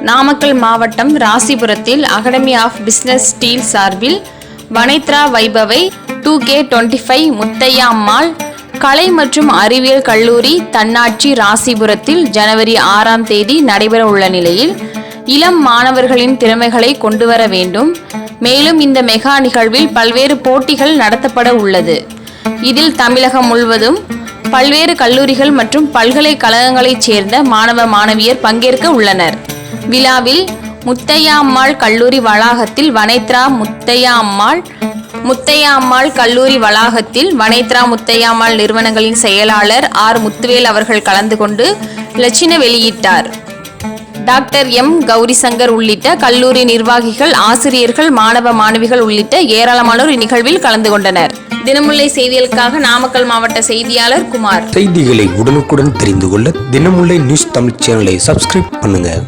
நாமக்கல் மாவட்டம் ராசிபுரத்தில் academy of business steel சார்பில் வனைத்ரா வைபவை two K twenty five Muthaiah Ammal கலை மற்றும் அறிவியல் கல்லூரி தன்னாட்சி ராசிபுரத்தில் ஜனவரி ஆறாம் தேதி நடைபெற உள்ள நிலையில் இளம் மாணவர்களின் திறமைகளை கொண்டுவர வேண்டும். மேலும் இந்த மெகா நிகழ்வில் பல்வேறு போட்டிகள் நடத்தப்பட உள்ளது. இதில் தமிழகம் முழுவதும் பல்வேறு கல்லூரிகள் மற்றும் பல்கலைக்கழகங்களைச் சேர்ந்த மாணவ மாணவியர் பங்கேற்க உள்ளனர். விழாவில் முத்தையாம்மாள் கல்லூரி வளாகத்தில் வனைத்ரா முத்தையா அம்மாள் முத்தையா அம்மாள் கல்லூரி வளாகத்தில் வனைத்ரா முத்தையாம்மாள் நிறுவனங்களின் செயலாளர் ஆர். முத்துவேல் அவர்கள் கலந்து கொண்டு லட்சின வெளியிட்டார். Doctor M. கௌரிசங்கர் உள்ளிட்ட கல்லூரி நிர்வாகிகள் ஆசிரியர்கள் மாணவ மாணவிகள் உள்ளிட்ட ஏராளமானோர் இந்நிகழ்வில் கலந்து கொண்டனர். தினமுல்லை செய்திகளுக்காக நாமக்கல் மாவட்ட செய்தியாளர் குமார். செய்திகளை உடனுக்குடன் தெரிந்து கொள்ள தினமுல்லை நியூஸ் தமிழ் சேனலை சப்ஸ்கிரைப் பண்ணுங்க.